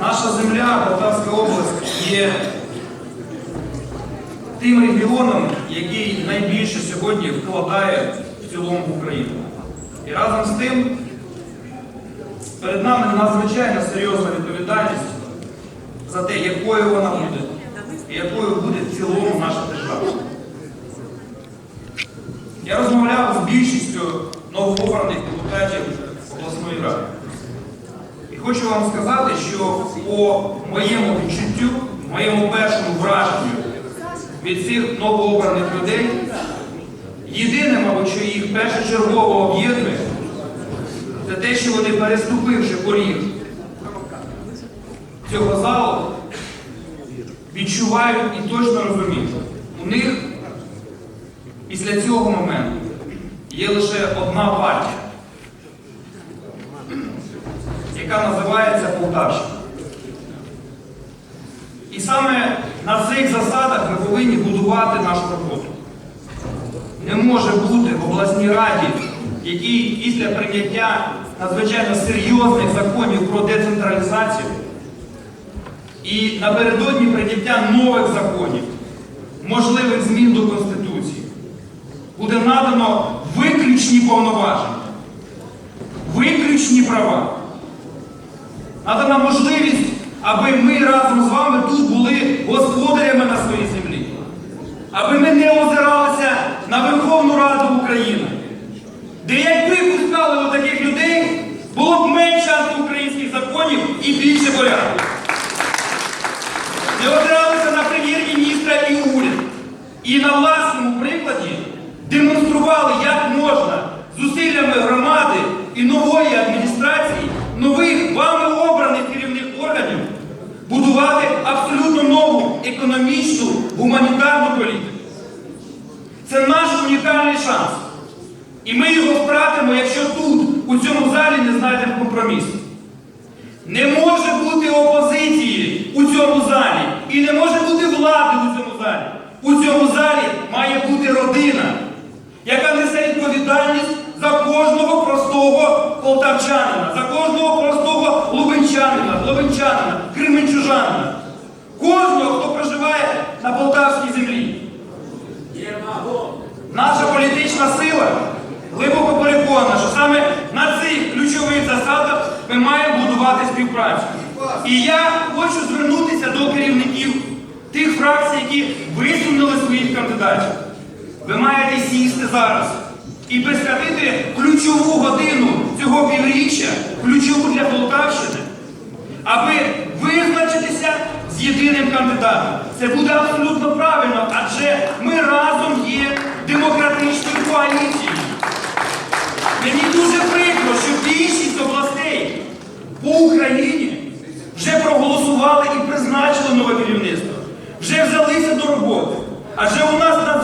Наша земля, Полтавська область, є тим регіоном, який найбільше сьогодні вкладає в цілому Україну. І разом з тим перед нами надзвичайно серйозна відповідальність за те, якою вона буде, і якою буде в цілому наша держава. Я розмовляв з більшістю обласної ради. І хочу вам сказати, що по моєму відчуттю, моєму першому враженню від цих новообраних людей, єдине, мабуть, що їх першочергово об'єднує, це те, що вони, переступивши поріг цього залу, відчувають і точно розуміють, у них після цього моменту є лише одна партія, яка називається Полтавщина. І саме на цих засадах ми повинні будувати нашу роботу. Не може бути в обласній раді, який після прийняття надзвичайно серйозних законів про децентралізацію і напередодні прийняття нових законів, можливих змін до Конституції, буде надано виключні повноваження, виключні права. Надана можливість, аби ми разом з вами тут були господарями на своїй землі, аби ми не озиралися на Верховну Раду України, де якби пускали таких людей, було б менше антиукраїнських законів і більше порядку. Не озиралися на прем'єр-міністра і уряд. І на власному прикладі демонстрували, як можна зусиллями громади і нової адміністрації, нових вами будувати абсолютно нову економічну гуманітарну політику. Це наш унікальний шанс. І ми його втратимо, якщо тут, у цьому залі, не знайдемо компромісу. Не може бути опозиції у цьому залі і не може бути влади у цьому залі. У цьому залі має бути родина, яка несе відповідальність за кожного простого полтавчанина, за кожного простого лубенчанина, лубенчанина, кременчужанина, кожного, хто проживає на полтавській землі. Наша політична сила глибоко переконана, що саме на цих ключових засадах ми маємо будувати співпрацю. І я хочу звернутися до керівників тих фракцій, які висунули своїх кандидатів. Ви маєте сісти зараз і присвятити ключову годину цього півріччя, ключову для Полтавщини, аби визначитися з єдиним кандидатом. Це буде абсолютно правильно, адже ми разом є демократичною коаліцією. Мені дуже прикро, що більшість областей по Україні вже проголосували і призначили нове керівництво, вже взялися до роботи. Адже у нас